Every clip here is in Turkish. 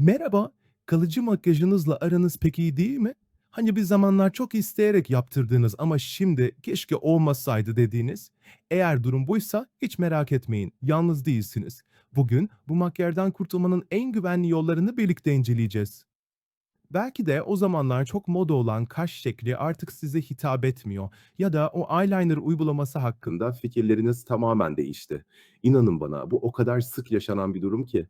Merhaba, kalıcı makyajınızla aranız pek iyi değil mi? Hani bir zamanlar çok isteyerek yaptırdığınız ama şimdi keşke olmasaydı dediğiniz? Eğer durum buysa hiç merak etmeyin, yalnız değilsiniz. Bugün bu makyajdan kurtulmanın en güvenli yollarını birlikte inceleyeceğiz. Belki de o zamanlar çok moda olan kaş şekli artık size hitap etmiyor ya da o eyeliner uygulaması hakkında fikirleriniz tamamen değişti. İnanın bana bu o kadar sık yaşanan bir durum ki.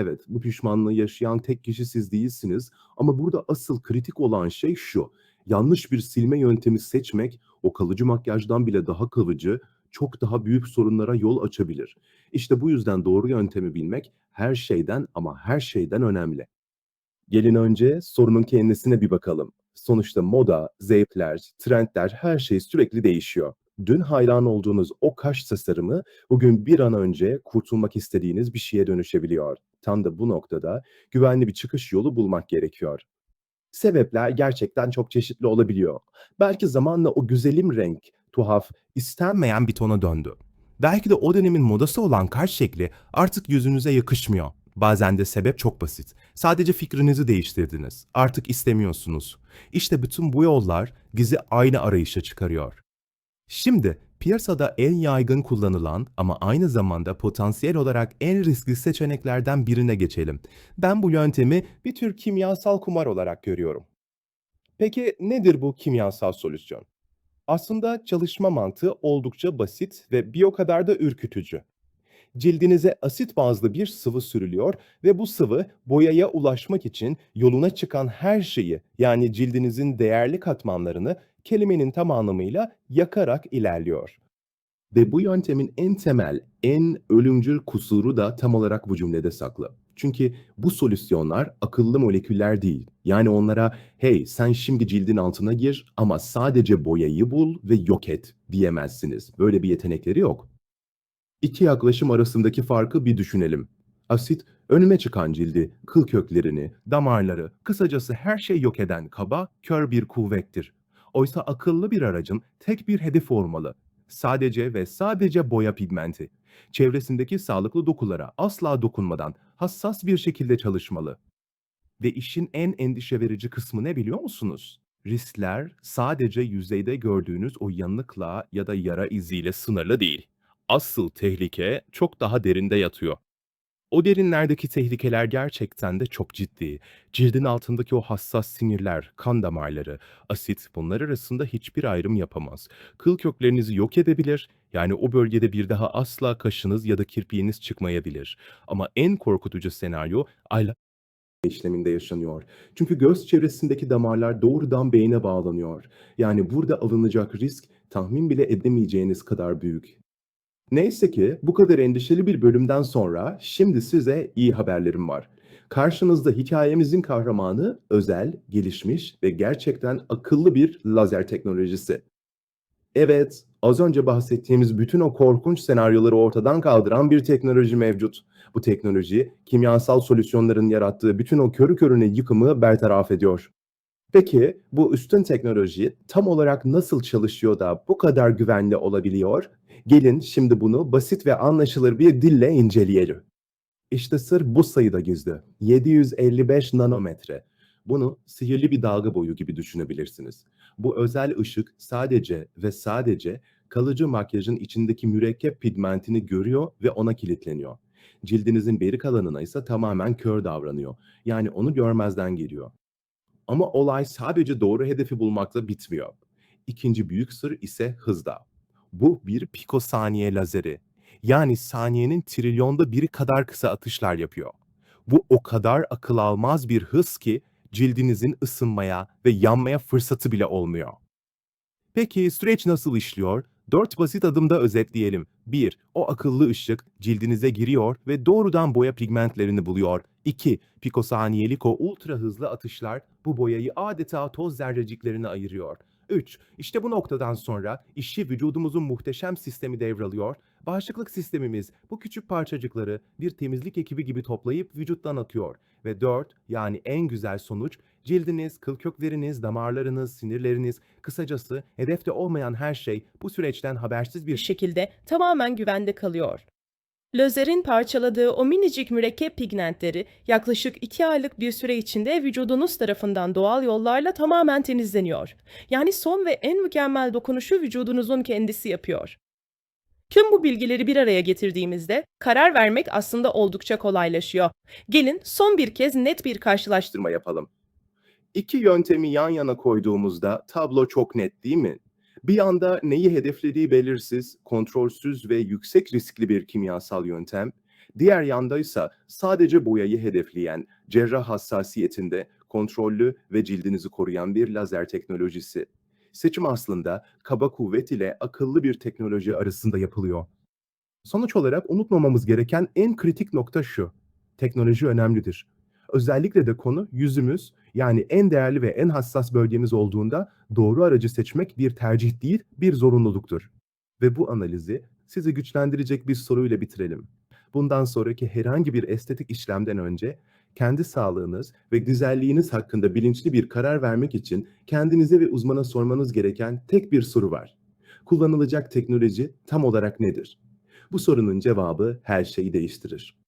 Evet, bu pişmanlığı yaşayan tek kişi siz değilsiniz ama burada asıl kritik olan şey şu. Yanlış bir silme yöntemi seçmek o kalıcı makyajdan bile daha kalıcı, çok daha büyük sorunlara yol açabilir. İşte bu yüzden doğru yöntemi bilmek her şeyden ama her şeyden önemli. Gelin önce sorunun kendisine bir bakalım. Sonuçta moda, zevkler, trendler her şey sürekli değişiyor. Dün hayran olduğunuz o kaş tasarımı bugün bir an önce kurtulmak istediğiniz bir şeye dönüşebiliyor. Tam da bu noktada güvenli bir çıkış yolu bulmak gerekiyor. Sebepler gerçekten çok çeşitli olabiliyor. Belki zamanla o güzelim renk, tuhaf, istenmeyen bir tona döndü. Belki de o dönemin modası olan kaş şekli artık yüzünüze yakışmıyor. Bazen de sebep çok basit. Sadece fikrinizi değiştirdiniz. Artık istemiyorsunuz. İşte bütün bu yollar bizi aynı arayışa çıkarıyor. Şimdi piyasada en yaygın kullanılan ama aynı zamanda potansiyel olarak en riskli seçeneklerden birine geçelim. Ben bu yöntemi bir tür kimyasal kumar olarak görüyorum. Peki nedir bu kimyasal solüsyon? Aslında çalışma mantığı oldukça basit ve bir o kadar da ürkütücü. Cildinize asit bazlı bir sıvı sürülüyor ve bu sıvı boyaya ulaşmak için yoluna çıkan her şeyi yani cildinizin değerli katmanlarını kelimenin tam anlamıyla yakarak ilerliyor. Ve bu yöntemin en temel, en ölümcül kusuru da tam olarak bu cümlede saklı. Çünkü bu solüsyonlar akıllı moleküller değil. Yani onlara hey sen şimdi cildin altına gir ama sadece boyayı bul ve yok et diyemezsiniz. Böyle bir yetenekleri yok. İki yaklaşım arasındaki farkı bir düşünelim. Asit, önüme çıkan cildi, kıl köklerini, damarları, kısacası her şey yok eden kaba, kör bir kuvvettir. Oysa akıllı bir aracın tek bir hedefi olmalı. Sadece ve sadece boya pigmenti. Çevresindeki sağlıklı dokulara asla dokunmadan hassas bir şekilde çalışmalı. Ve işin en endişe verici kısmı ne biliyor musunuz? Riskler sadece yüzeyde gördüğünüz o yanıkla ya da yara iziyle sınırlı değil. Asıl tehlike çok daha derinde yatıyor. O derinlerdeki tehlikeler gerçekten de çok ciddi. Cildin altındaki o hassas sinirler, kan damarları, asit bunlar arasında hiçbir ayrım yapamaz. Kıl köklerinizi yok edebilir, yani o bölgede bir daha asla kaşınız ya da kirpiğiniz çıkmayabilir. Ama en korkutucu senaryo ayla işleminde yaşanıyor. Çünkü göz çevresindeki damarlar doğrudan beyne bağlanıyor. Yani burada alınacak risk tahmin bile edemeyeceğiniz kadar büyük. Neyse ki bu kadar endişeli bir bölümden sonra şimdi size iyi haberlerim var. Karşınızda hikayemizin kahramanı özel, gelişmiş ve gerçekten akıllı bir lazer teknolojisi. Evet, az önce bahsettiğimiz bütün o korkunç senaryoları ortadan kaldıran bir teknoloji mevcut. Bu teknoloji, kimyasal solüsyonların yarattığı bütün o körü körüne yıkımı bertaraf ediyor. Peki bu üstün teknoloji tam olarak nasıl çalışıyor da bu kadar güvenli olabiliyor? Gelin şimdi bunu basit ve anlaşılır bir dille inceleyelim. İşte sır bu sayıda gizli. 755 nanometre. Bunu sihirli bir dalga boyu gibi düşünebilirsiniz. Bu özel ışık sadece ve sadece kalıcı makyajın içindeki mürekkep pigmentini görüyor ve ona kilitleniyor. Cildinizin beri kalanına ise tamamen kör davranıyor. Yani onu görmezden geliyor. Ama olay sadece doğru hedefi bulmakla bitmiyor. İkinci büyük sır ise hızda. Bu bir pikosaniye lazeri. Yani saniyenin trilyonda biri kadar kısa atışlar yapıyor. Bu o kadar akıl almaz bir hız ki cildinizin ısınmaya ve yanmaya fırsatı bile olmuyor. Peki süreç nasıl işliyor? Dört basit adımda özetleyelim. 1. O akıllı ışık cildinize giriyor ve doğrudan boya pigmentlerini buluyor. 2. Pikosaniyelik o ultra hızlı atışlar bu boyayı adeta toz zerreciklerine ayırıyor. 3. İşte bu noktadan sonra işi vücudumuzun muhteşem sistemi devralıyor. Bağışıklık sistemimiz bu küçük parçacıkları bir temizlik ekibi gibi toplayıp vücuttan atıyor. Ve 4. Yani en güzel sonuç cildiniz, kıl kökleriniz, damarlarınız, sinirleriniz, kısacası hedefte olmayan her şey bu süreçten habersiz bir şekilde tamamen güvende kalıyor. Lazerin parçaladığı o minicik mürekkep pigmentleri yaklaşık 2 aylık bir süre içinde vücudunuz tarafından doğal yollarla tamamen temizleniyor. Yani son ve en mükemmel dokunuşu vücudunuzun kendisi yapıyor. Tüm bu bilgileri bir araya getirdiğimizde karar vermek aslında oldukça kolaylaşıyor. Gelin son bir kez net bir karşılaştırma yapalım. İki yöntemi yan yana koyduğumuzda tablo çok net değil mi? Bir yanda neyi hedeflediği belirsiz, kontrolsüz ve yüksek riskli bir kimyasal yöntem, diğer yanda ise sadece boyayı hedefleyen, cerrah hassasiyetinde kontrollü ve cildinizi koruyan bir lazer teknolojisi. Seçim aslında kaba kuvvet ile akıllı bir teknoloji arasında yapılıyor. Sonuç olarak unutmamamız gereken en kritik nokta şu. Teknoloji önemlidir. Özellikle de konu yüzümüz yani en değerli ve en hassas bölgemiz olduğunda doğru aracı seçmek bir tercih değil, bir zorunluluktur. Ve bu analizi sizi güçlendirecek bir soruyla bitirelim. Bundan sonraki herhangi bir estetik işlemden önce kendi sağlığınız ve güzelliğiniz hakkında bilinçli bir karar vermek için kendinize ve uzmana sormanız gereken tek bir soru var. Kullanılacak teknoloji tam olarak nedir? Bu sorunun cevabı her şeyi değiştirir.